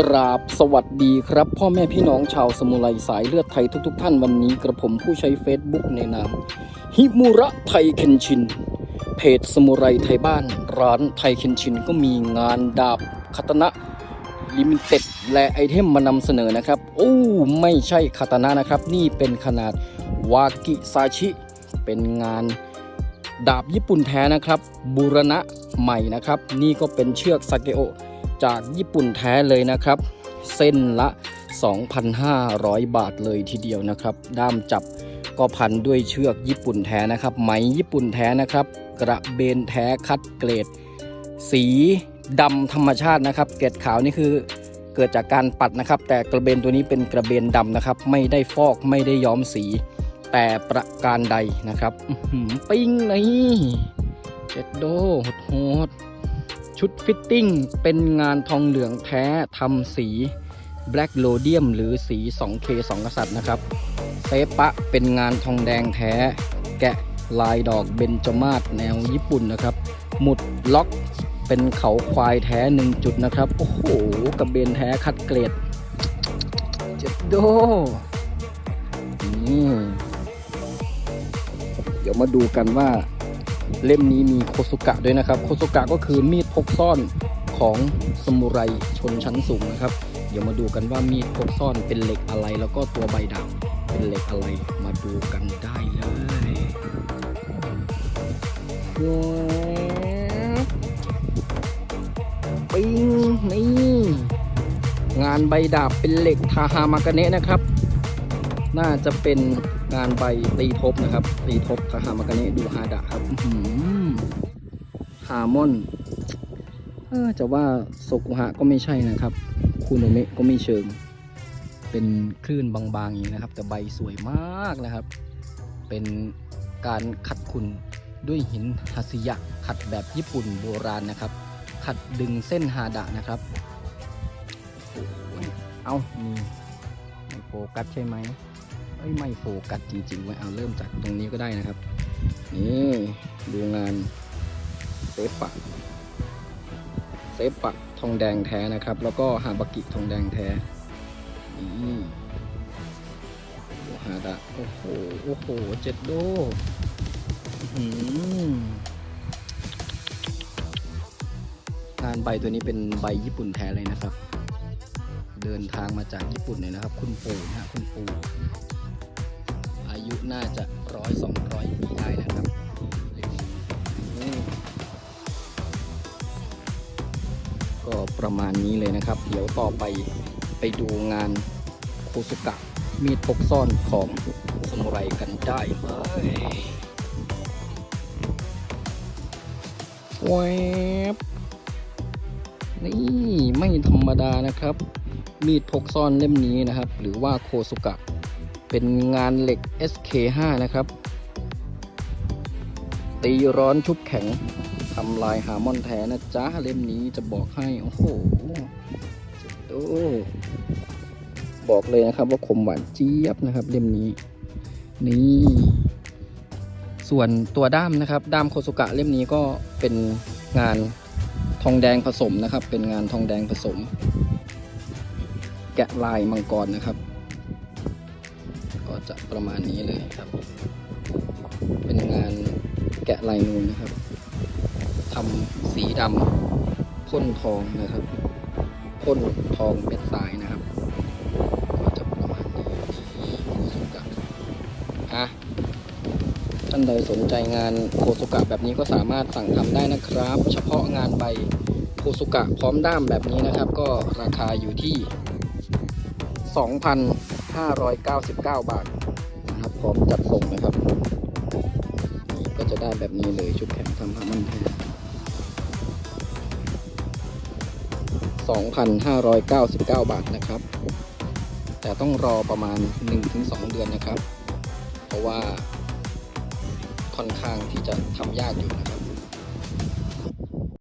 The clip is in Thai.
กราบสวัสดีครับ พ่อแม่พี่น้องชาวสมุไรสายเลือดไทยทุก ๆ ท่านวันนี้กระผมผู้ใช้ Facebook ในนาม ฮิมุระไทยเคนชิน เพจสมุไรไทยบ้าน ร้านไทยเคนชินก็มีงานดาบคาตนะลิมิเต็ดและไอเทมมานำเสนอนะครับ โอ้ ไม่ใช่คาตนะนะครับ นี่เป็นขนาดวากิซาชิ เป็นงานดาบญี่ปุ่นแท้นะครับบูรณะใหม่นะครับ นี่ก็เป็นเชือกซาเกโอ จากญี่ปุ่นแท้เลยนะครับ เส้นละ 2,500 บาทเลยทีเดียวนะครับ ด้ามจับก็พันด้วยเชือกญี่ปุ่นแท้นะครับ ไหมญี่ปุ่นแท้นะครับ กระเบนแท้คัดเกรด สีดำธรรมชาตินะครับ เกล็ดขาวนี่คือเกิดจากการปัดนะครับ แต่กระเบนตัวนี้เป็นกระเบนดำนะครับ ไม่ได้ฟอกไม่ได้ย้อมสี แต่ประการใดนะครับปิ้งนี่เจ็ดโดโหด ชุดฟิตติ้งเป็นงานทองเหลืองแท้ทำสี Black r h o d i u m หรือสี 2K 2 กษัตริย์นะครับเซปะเป็นงานทองแดงแท้ แกะลายดอกเบญจมาศแนวญี่ปุ่นนะครับ หมุดล็อกเป็นเขาควายแท้หนึ่งจุดนะครับ โอ้โหกระเบนแท้คัดเกรดเจ็ดโดนี่เดี๋ยวมาดูกันว่า เล่มนี้มีโคสุกะด้วยนะครับ โคสุกะก็คือมีดพกซ่อนของสมุไรชนชั้นสูงนะครับ เดี๋ยวมาดูกันว่ามีดพกซ่อนเป็นเหล็กอะไร แล้วก็ตัวใบดาบเป็นเหล็กอะไรมาดูกันได้เลยว้าวปิ้งนี่งานใบดาบเป็นเหล็กทาฮามากาเนะนะครับ น่าจะเป็น งานใบตีทบนะครับ ตีทบทาฮามากาเนะดูฮาดะครับฮามอนออจะว่าโซกุฮะก็ไม่ใช่นะครับ คูโนเมะก็ไม่เชิง เป็นคลื่นบางๆอย่างนี้นะครับ แต่ใบสวยมากนะครับ เป็นการขัดขุนด้วยหินฮัสยะขัดแบบญี่ปุ่นโบราณนะครับ ขัดดึงเส้นฮาดะนะครับโอ้โหเอามีโฟกัสใช่ไหม เอ้ยไม่โฟกัสจริงๆไว้เอาเริ่มจากตรงนี้ก็ได้นะครับ นี่ดูงานเซฟปะเซฟปะทองแดงแท้นะครับ แล้วก็ฮาบากิทองแดงแท้นี่ฮาดะโอ้โหโอ้โหเจ็ดโดอื้อหืองานใบตัวนี้เป็นใบญี่ปุ่นแท้เลยนะครับ เดินทางมาจากญี่ปุ่นเลยนะครับ คุณปู่นะฮะคุณปู่ อายุน่าจะร้อยสองร้อยปีได้นะครับก็ประมาณนี้เลยนะครับ เดี๋ยวต่อไปไปดูงานโคสุกะมีดพกซ่อนของสมุไรกันได้เลยแวบนี่ไม่ธรรมดานะครับ มีดพกซ่อนเล่มนี้นะครับ หรือว่าโคสุกะ เป็นงานเหล็ก SK5 นะครับ ตีร้อนชุบแข็งทำลายฮาร์มอนแท้นะจ๊ะเล่มนี้จะบอกให้ โอ้โหโอ้บอกเลยนะครับว่าคมหวานเจี๊ยบนะครับ เล่มนี้ นี่ ส่วนตัวด้ามนะครับ ด้ามโคสุกะเล่มนี้ก็เป็นงานทองแดงผสมนะครับ เป็นงานทองแดงผสม แกะลายมังกรนะครับ จะประมาณนี้เลยครับ เป็นงานแกะลายนูนนะครับทำสีดำพ่นทองนะครับพ่นทองเม็ดทรายนะครับก็จะประมาณนี้โคสุกะอะท่านใดสนใจงานโคสุกะแบบนี้ก็สามารถสั่งทำได้นะครับ เฉพาะงานใบโคสุกะพร้อมด้ามแบบนี้นะครับ ก็ราคาอยู่ที่ 599 บาทนะครับพร้อมจัดส่งนะครับนี่ก็จะได้แบบนี้เลยชุดแข่งทำฮามันแท้2,599 บาทนะครับ แต่ต้องรอประมาณ 1-2 เดือนนะครับ เพราะว่าค่อนข้างที่จะทำยากอยู่นะครับ